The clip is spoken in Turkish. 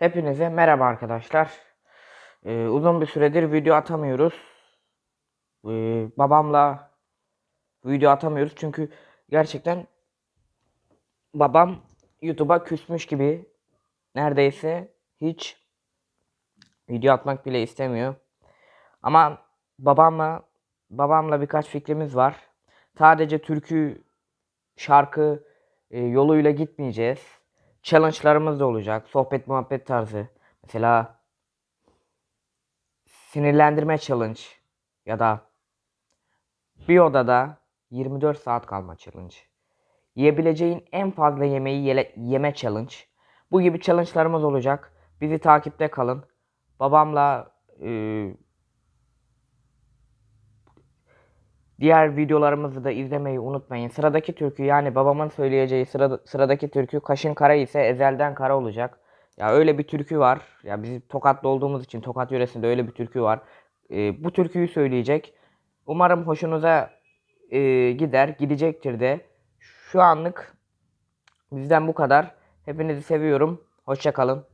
Hepinize merhaba arkadaşlar. Ee, uzun bir süredir video atamıyoruz. Ee, babamla video atamıyoruz çünkü gerçekten babam YouTube'a küsmüş gibi neredeyse hiç video atmak bile istemiyor. Ama babamla babamla birkaç fikrimiz var. Sadece türkü şarkı e, yoluyla gitmeyeceğiz. Challenge'larımız da olacak. Sohbet muhabbet tarzı. Mesela sinirlendirme challenge ya da bir odada 24 saat kalma challenge. Yiyebileceğin en fazla yemeği yele- yeme challenge. Bu gibi challenge'larımız olacak. Bizi takipte kalın. Babamla e, Diğer videolarımızı da izlemeyi unutmayın. Sıradaki türkü yani babamın söyleyeceği sırada, sıradaki türkü Kaşın Kara ise Ezel'den Kara olacak. Ya öyle bir türkü var. Ya biz Tokatlı olduğumuz için Tokat yöresinde öyle bir türkü var. Ee, bu türküyü söyleyecek. Umarım hoşunuza e, gider, gidecektir de. Şu anlık bizden bu kadar. Hepinizi seviyorum. Hoşça kalın.